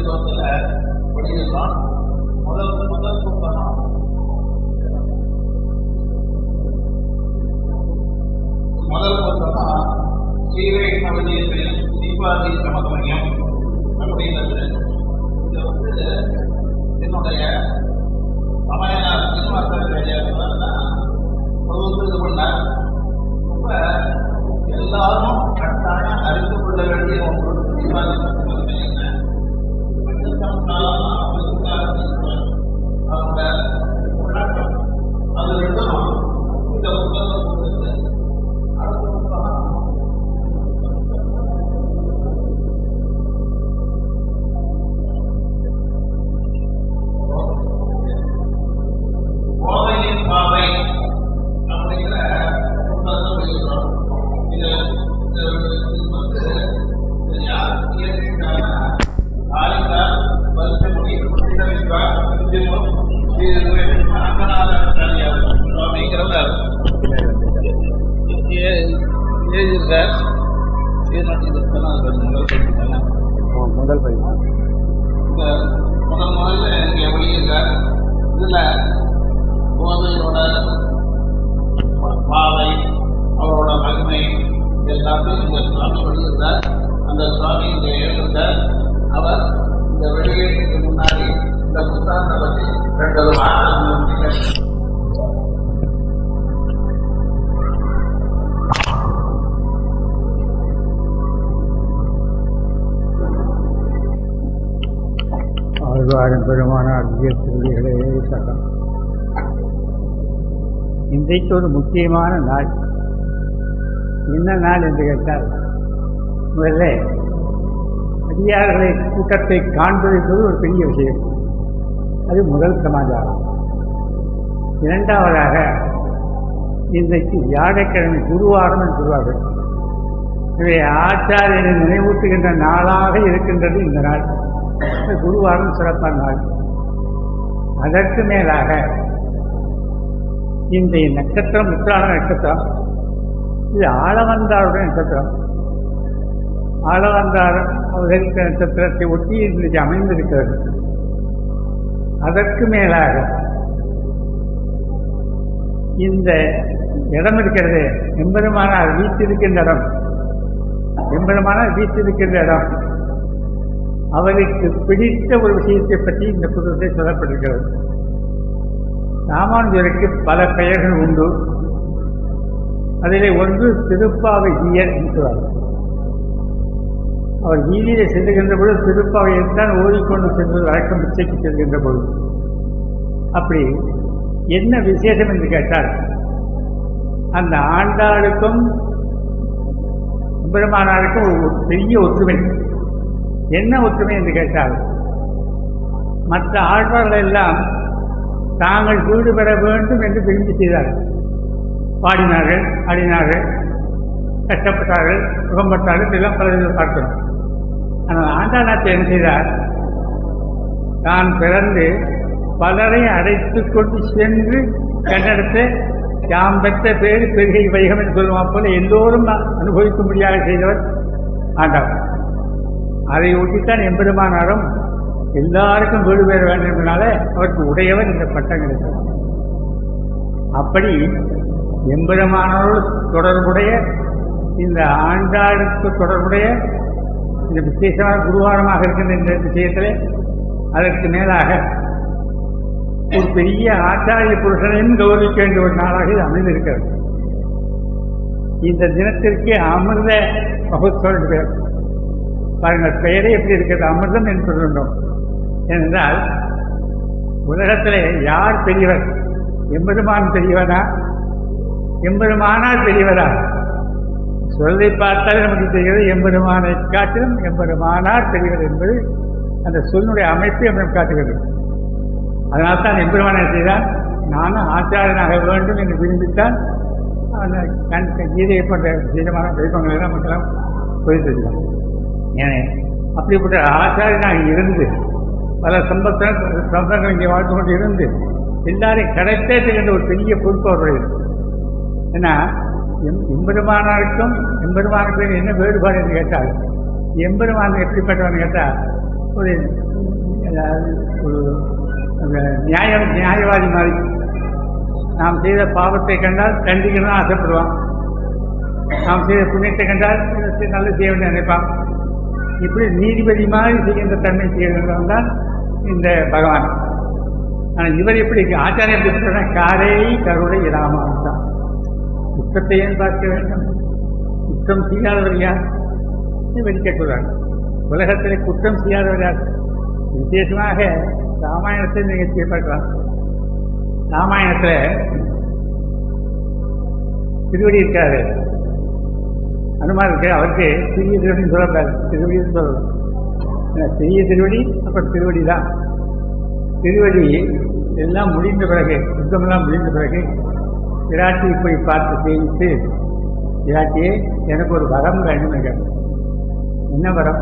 ஸ்லோகத்துல படிக்கலாம் முதல் முதல் முதல் தீபாவளி சமதமயம் அப்படிங்கிறது. இது வந்து என்னுடைய சமயனார் சீனிவாசாச்சாரியா இது பண்ணார் ரொம்ப எல்லாரும் கட்டாயம் அறிந்து கொள்ள வேண்டிய ஒன்று தீபாவளி சமதமயம். முதல் பதிவு. முதல் முதல்ல இங்கே வெளியிருக்கார் இதுல போதையோட பாதை அவரோட மகிமை எல்லாத்தையும் இந்த சுவாமி வெளியிருந்தார் அந்த சுவாமி இங்க அவர் இந்த வெளியீட்டுக்கு முன்னாடி இந்த புத்தகத்தை பற்றி ரெண்டு ஆழ்வாரும் பெருமானார் திருவிகளே சகம் இன்றைக்கு ஒரு முக்கியமான நாள். என்ன நாள் என்று கேட்டால் முதல்ல அடியார்களை கூட்டத்தை காண்பது என்பது ஒரு பெரிய விஷயம். அது முதல் சமாச்சாரம். இரண்டாவதாக இன்றைக்கு வியாழக்கிழமை குருவாரம் என்று சொல்வார்கள். இவை ஆச்சாரியனை நினைவூட்டுகின்ற நாளாக இருக்கின்றது இந்த நாள். குருவாரம் சிறப்பான நாள் அதற்கு மேலாக இந்த நட்சத்திரம் உத்திராட நட்சத்திரம் இது ஆளவந்தாருடைய நட்சத்திரம். ஆளவந்தார் அவதரித்த நட்சத்திரத்தை ஒட்டி இன்றைக்கு அமைந்திருக்கிறது. அதற்கு மேலாக இந்த இடம் இருக்கிறது எம்பெருமானார் வீட்டிருக்கின்ற இடம். எம்பெருமானார் வீட்டிருக்கின்ற இடம். அவருக்கு பிடித்த ஒரு விஷயத்தை பற்றி இந்த புத்தகத்தை சொல்லப்பட்டிருக்கிறது. ராமானுஜருக்கு பல பெயர்கள் உண்டு. அதிலே ஒன்று திருப்பாவை ஈயர் என்கிறார் அவர் வீதியிலே செல்லுகின்ற பொழுது திருப்பாவையை தான் ஓடிக்கொண்டு சென்று வழக்கம் பிச்சைக்கு செல்கின்ற பொழுது. அப்படி என்ன விசேஷம் என்று கேட்டால் அந்த ஆண்டாளுக்கும் பெருமானாருக்கும் ஒரு பெரிய ஒற்றுமை. என்ன ஒற்றுமை என்று கேட்டால் மற்ற ஆழ்வார்கள் எல்லாம் தாங்கள் வீடு பெற வேண்டும் என்று விரும்பி செய்தார்கள். பாடினார்கள் ஆடினார்கள் கஷ்டப்பட்டார்கள் சுகம்பட்டார்கள் எல்லாம் பல இதில் பார்க்கணும் ஆனால் ஆண்டாநாத்தை என்ன செய்தார்? தான் பிறந்து பலரை அடைத்து கொண்டு சென்று கண்டெடுத்து யாம் பெற்ற பேர் பெருகை வைகம் என்று சொல்லுவான் போல எல்லோரும் அனுபவிக்கும்படியாக செய்தவர் ஆண்டவர் அதை ஒட்டித்தான் எம்பெருமானாரும் எல்லாருக்கும் வீடு பெற வேண்டும் என்பதனால அவருக்கு உடையவர் இந்த பட்டம் கிடைத்தது. அப்படி எம்பெருமானோடு தொடர்புடைய இந்த ஆண்டாளுக்கு தொடர்புடைய இந்த விசேஷமான குருவாரமாக இருக்கின்ற இந்த விஷயத்தில் அதற்கு மேலாக ஒரு பெரிய ஆச்சாரிய புருஷனையும் கௌரவிக்க வேண்டிய ஒரு நாளாக இது அமைந்திருக்கிறது. இந்த தினத்திற்கு அமிர்த மகோத்சவம் பேர் பாருங்கள் பெயரே எப்படி இருக்கிறது? அமிர்தம் என்று சொல்கின்றோம். ஏனென்றால் உலகத்தில் யார் பெரியவர்? எம்பெருமான் பெரியவனா? எம்பெருமானால் பெரியவரா? சொல்லை பார்த்தாலே நமக்கு தெரிகிறது எம்பெருமானை காட்டிலும் எம்பெருமானார் பெரியவர் என்பது அந்த சொல்லுடைய அமைப்பை நம்மளுக்கு காட்டுகிறது. அதனால் தான் எம்பெருமானை செய்தால் நானும் ஆச்சாரியனாக வேண்டும் என்று விரும்பித்தான் அந்த கண் கீதையை போன்ற தீரமான வைப்பங்களை நமக்கெல்லாம் புரிந்திருக்கிறார் ஏனே அப்படிப்பட்ட ஆச்சாரியனாக இருந்து பல சம்பத்தம் சம்பந்தங்கள் இங்கே வாழ்ந்து கொண்டு இருந்து எல்லாரையும் கடைத்தேற்றுகின்ற ஒரு பெரிய பொறுப்பு அவருடையது ஏன்னா எம் எம்பெருமானாருக்கும் எம்பெருமானுக்கும் என்ன வேறுபாடு என்று கேட்டால் எம்பெருமான் எப்படிப்பட்டவன் கேட்டால் ஒரு ஒரு அந்த நியாய நியாயவாதி மாதிரி. நாம் செய்த பாவத்தை கண்டால் தண்டிக்கணும்னு ஆசைப்படுவான். நாம் செய்த புண்ணியத்தை கண்டால் நல்ல செய்ய நினைப்பான். இப்படி நீதிபதி மாதிரி செய்கின்ற தன்மை செய்கிறவன் தான் இந்த பகவான். ஆனால் இவர் எப்படி ஆச்சாரியர் எப்படி சொல்ற காரை கருணை இராமான் ஏன் பார்க்க வேண்டும்? குற்றம் செய்யாதவர் யார்? இவர் உலகத்தில் குற்றம் செய்யாதவர் யார்? விசேஷமாக ராமாயணத்தை நிகழ்ச்சியை பார்க்கலாம் ராமாயணத்தில் திருவடி இருக்காரு அனுமார் இருக்கு. அவருக்கு சிறிய திருவடின்னு சொல்லக்கூடாது. திருவடின்னு சொல்லணும் சிறிய திருவடி அப்புறம் திருவடி தான். திருவடி எல்லாம் முடிந்த பிறகு யுத்தமெல்லாம் முடிந்த பிறகு விராட்டி போய் பார்த்து சேமித்து விராட்டியே எனக்கு ஒரு வரம் வேண்டும் கேட்டேன் என்ன வரம்?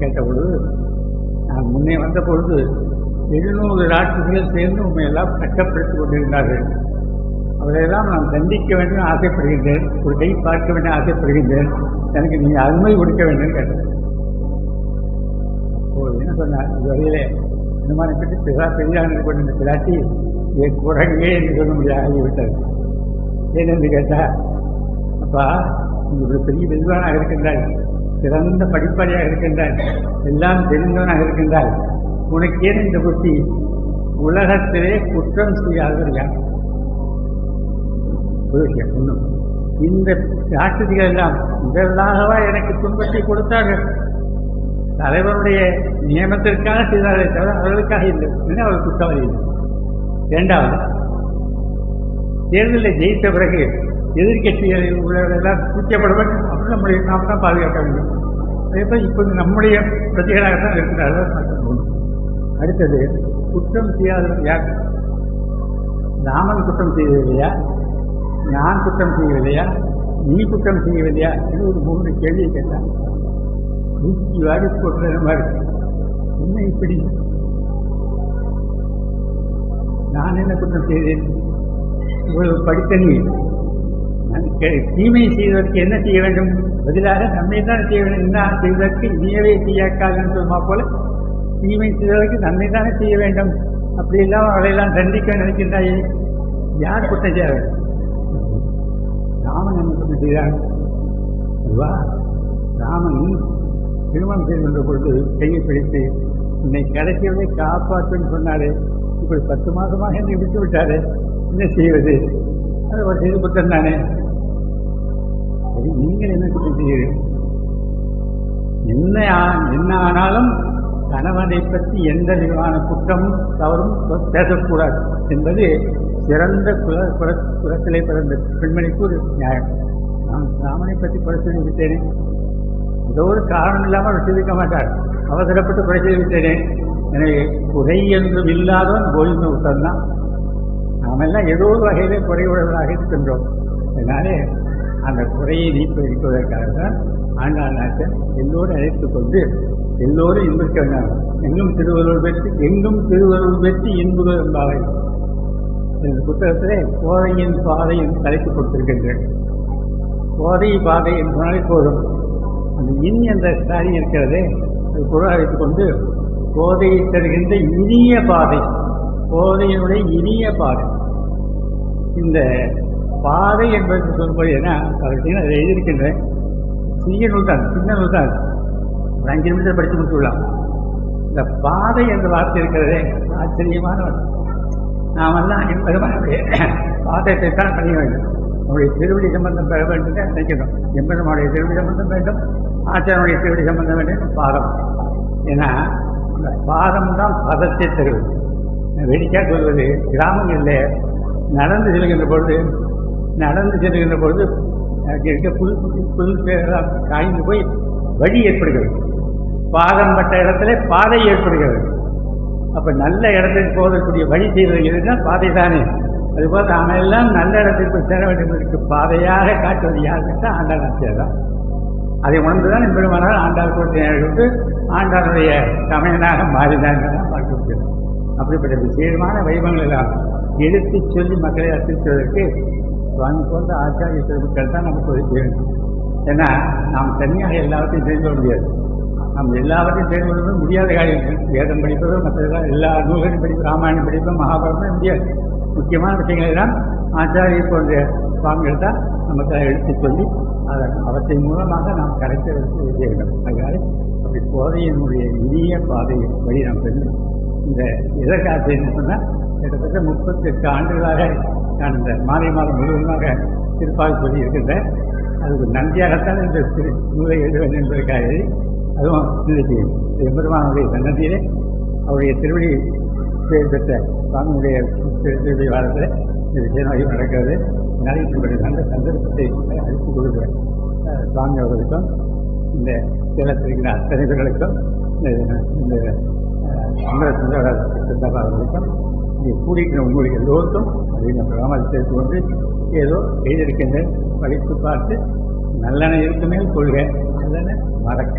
கேட்ட பொழுது நான் முன்னே வந்த பொழுது எழுநூறு ராட்சிகள் சேர்ந்து உண்மையெல்லாம் கட்டப்படுத்திக் கொண்டிருந்தார்கள். அவரையெல்லாம் நான் தண்டிக்க வேண்டும் ஆசைப்படுகின்றேன். ஒரு கை பார்க்க வேண்டும் ஆசைப்படுகின்றேன். எனக்கு நீங்கள் அனுமதி கொடுக்க வேண்டும் கேட்டேன். ஓ என்ன சொன்னார்? இதுவரையிலே மாதிரி பற்றி பெரிதா பெரிதாக கொண்டு பிராட்டி என் குரங்கே என்று சொல்ல முடியாது ஆகிவிட்டது. ஏனென்று கேட்டா அப்பா நீ ஒரு பெரிய வித்வானாக இருக்கின்றாய். சிறந்த படிப்பாளியாக இருக்கின்றாய். எல்லாம் தெரிந்தவனாக இருக்கின்றாய். உனக்கேன் இந்த புத்தி? உலகத்திலே குற்றம் செய்யாதவர் யார்? ஒரு விஷயம் இன்னும். இந்த ராட்சசிகள் எல்லாம் இதற்காகவா எனக்கு துன்பத்தை கொடுத்தார்கள்? தலைவருடைய நியமத்திற்காக செய்தார்களே தவிர அவர்களுக்காக இல்லை என்று அவர் குற்றவாளி இல்லை இரண்டாவது தேர்தலில் ஜெயித்த பிறகு எதிர்கட்சிகளில் உள்ளவர்களெல்லாம் தூக்கப்பட அப்படி நம்முடைய நாம் தான் பாதுகாக்க வேண்டும். அதே போல் இப்போது நம்முடைய பிரதிகளாக தான் இருக்கிறார்கள். பார்க்கணும். அடுத்தது குற்றம் செய்யாதவர் யார்? ராமன் குற்றம் செய்யவில்லையா நான் குற்றம் செய்யவில்லையா? நீ குற்றம் செய்யவில்லையா? என்று ஒரு மூன்று கேள்வியை கேட்டான் தூக்கி வாடி போட்டுற மாதிரி என்ன இப்படி? நான் என்ன குற்றம் செய்தேன்? இவ்வளவு படித்த நீ. தீமை செய்வதற்கு என்ன செய்ய வேண்டும்? பதிலாக நன்மை தான் செய்ய வேண்டும். என்ன செய்வதற்கு இனியவே செய்யாக்காதுன்னு சொல்லுமா போல? தீமை செய்வதற்கு நன்மை தானே செய்ய வேண்டும். அப்படி எல்லாம் அவளையெல்லாம் தண்டிக்க நினைக்கின்றாயே. யார் குற்றம் செய்ய வேண்டும்? ராமன் என்ன குற்றம் செய்தான் ராமன் திருமணம் செய்து கொண்ட பொழுது கையை பிடித்து என்னை கடைசியவரை காப்பாற்றுன்னு சொன்னாரு. இப்படி பத்து மாதமாக என்னை விட்டு விட்டாரு. என்ன செய்வது? அது ஒரு செய்து புத்தன் தானே. சரி நீங்கள் என்ன குற்றம் செய்கிறீர்கள்? என்ன என்ன ஆனாலும் கணவனை பற்றி எந்த விதமான குற்றமும் தவறும் பேசக்கூடாது என்பது சிறந்த குல குல குலத்திலே பிறந்த பெண்மணிக்கு ஒரு நியாயம். நான் ராமனை பற்றி குறை விட்டேனே ஏதோ ஒரு காரணம் இல்லாமல் அவர் மாட்டார். அவசரப்பட்டு குறை விட்டேனே எனவே குறை என்றும் இல்லாதவன் கோவிந்த உத்தரம்தான் நாமெல்லாம் ஏதோ ஒரு வகையிலே குறைவுள்ளவர்களாக இருக்கின்றோம். அதனாலே அந்த குறையை நீக்குவதற்காக தான் ஆண்டாள் நாட்டர் எல்லோரும் அழைத்து கொண்டு எல்லோரும் இன்புக்க வேண்டாம். எங்கும் திருவருள் பெற்று எங்கும் திருவருள் பெற்று இன்புகள் என்பாவை இந்த புத்தகத்திலே கோதையின் பாதை என்று தலைப்பு கொடுத்திருக்கின்றேன் கோதை பாதை என்பதனாலே போதும். அந்த இனி என்ற சாரி இருக்கிறதே அது குரல் வைத்துக் கொண்டு கோதையை தருகின்ற இனிய பாதை கோதையினுடைய இனிய பாதை. இந்த பாதை என்பது சொல்லும்போது என்ன பார்த்தீங்கன்னா அதை எழுதியிருக்கின்றேன். சிறிய நூல் தான் சின்ன நூல் தான். ஒரு அஞ்சு நிமிஷம் படித்து முடிச்சுடலாம் இந்த பாதை என்ற வார்த்தை இருக்கிறதே ஆச்சரியமான வார்த்தை. நாமெல்லாம் எம்பெருமானுடைய பாதத்தை தான் பணிய வேண்டும் நம்முடைய திருவடி சம்பந்தம் பெற வேண்டும் நினைக்கிறோம் நினைக்கணும். எம்பெருமானுடைய திருவடி சம்பந்தம் வேண்டும் ஆச்சாரனுடைய திருவடி சம்பந்தம் வேண்டும் பாதம். ஏன்னா அந்த பாதம் தான் பதத்தை தருவது. நான் வேடிக்கையாக சொல்வது கிராமங்களில் நடந்து செல்கின்ற பொழுது நடந்து செல்கின்ற பொழுது இருக்க புல் புது காய்ந்து போய் வழி ஏற்படுகிறது. பாதம் பட்ட இடத்துல பாதை ஏற்படுகிறது. அப்போ நல்ல இடத்துக்கு போகக்கூடிய வழி செய்வது பாதை தானே அதுபோல் நாம எல்லாம் நல்ல இடத்துக்கு சேர வேண்டியதற்கு பாதையாக காட்டுவது யாருக்கிட்ட ஆண்டாள் ஆட்சியர் தான் அதை உணர்ந்துதான் பெருமானால் ஆண்டாள் கோட்டையை ஆண்டாளுடைய சமயனாக மாறினார் பார்க்க முடியும். அப்படிப்பட்ட விசேஷமான வைபவங்கள் எல்லாம் எடுத்து சொல்லி மக்களை அர்ப்பிப்பதற்கு சுவாமி போன்ற ஆச்சாரிய பெருமக்கள் தான் நமக்கு உதவி வேண்டும் ஏன்னா நாம் தனியாக எல்லாத்தையும் தெரிந்து கொள்ள முடியாது. நாம் எல்லாவற்றையும் தெரிந்து கொள்வது முடியாத காரியம் வேதம் படிப்பதோ மற்றதெல்லாம் எல்லா நூல்களையும் படிப்பு ராமாயணம் படிப்போம் மகாபாரதம் முடியாது முக்கியமான விஷயங்களை தான் ஆச்சாரிய போன்ற சுவாமிகள் தான் நமக்கு அதை எடுத்துச் சொல்லி அதை அவற்றின் மூலமாக நாம் கரைக்க செய்ய வேண்டும். அதனால அப்படி போதையினுடைய இனிய பாதையை வழி நாம் சென்று இந்த எதற்காக என்ன சொன்னால் கிட்டத்தட்ட முப்பத்தெட்டு ஆண்டுகளாக நான் இந்த மாலை மாதம் முழுவதுமாக திருப்பாவை சொல்லி இருக்கின்றேன் அதுக்கு நன்றியாகத்தான் இந்த திரு நூலை எழுதுவேன் என்பதற்காக அதுவும் இன்னைக்கு எம்பெருமானுடைய சன்னதியிலே அவருடைய திருவடி பெயர் பெற்ற சுவாமியுடைய திருவடி வாரத்தில் இந்த விஷயம் நடக்கிறது. நடைபெற்ற நல்ல சந்தர்ப்பத்தை அழைத்து கொடுக்கிறேன் சுவாமி அவர்களுக்கும் இந்த சேலத்திருக்கிற அத்தனை பேர்களுக்கும் இந்த அமர சுந்தர அவர்களுக்கும் இங்கே கூடியிருக்கிற உங்களுக்கு எல்லோருக்கும் அதை நம்ம ராமத்தை சேர்த்து கொண்டு ஏதோ செய்திருக்கின்ற படித்து பார்த்து நல்லெண்ணெய் இருக்குமே கொள்க. நல்லெண்ணெய் மறக்க.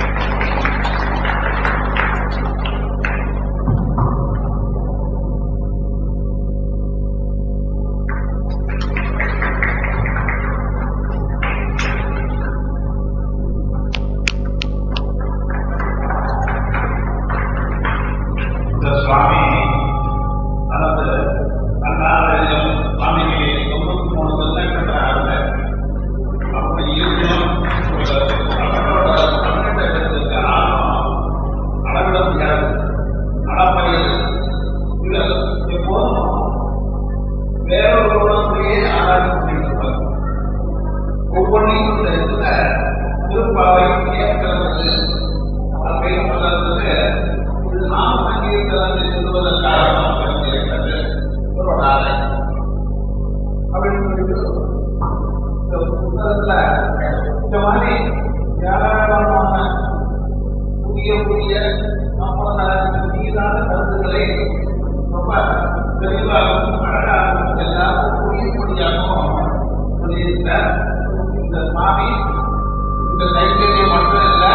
தெளிவாகவும் அழகாகவும் எல்லாரும் புரியும்படியாகவும் சொல்லியிருக்க இந்த சுவாமி இந்த கைங்கரியம் மட்டும் இல்லை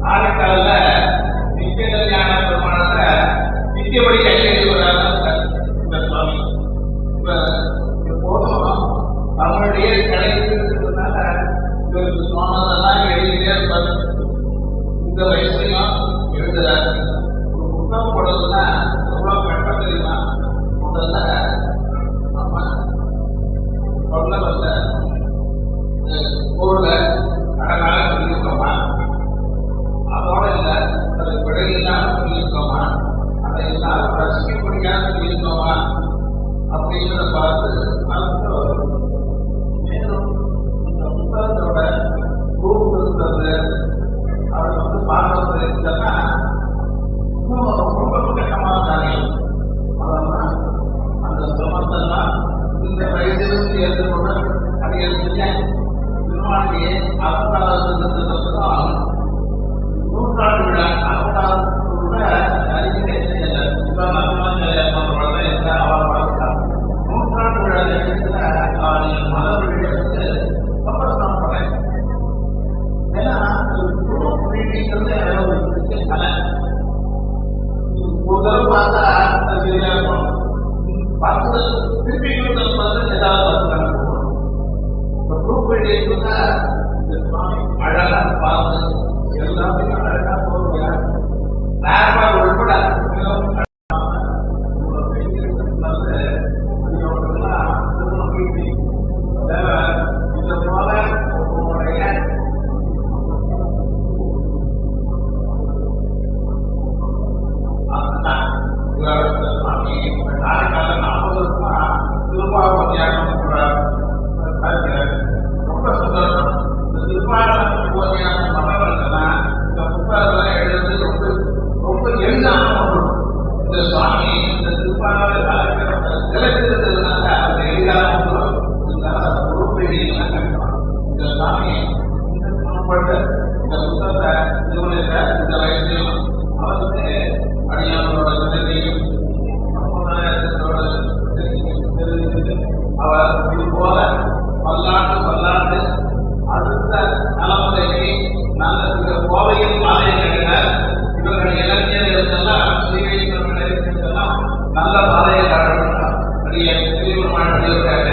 காரைக்கால்ல நித்திய கல்யாண பெருமானத்துல நித்தியபடி கையெழுதி இந்த சுவாமி இப்ப எப்போதும் தமிழுடைய கிடைக்கிறதுனால இவருக்கு Então, essa é நல்ல பாதையை கடந்து பெரிய பெரிய மாணவர்களுக்காக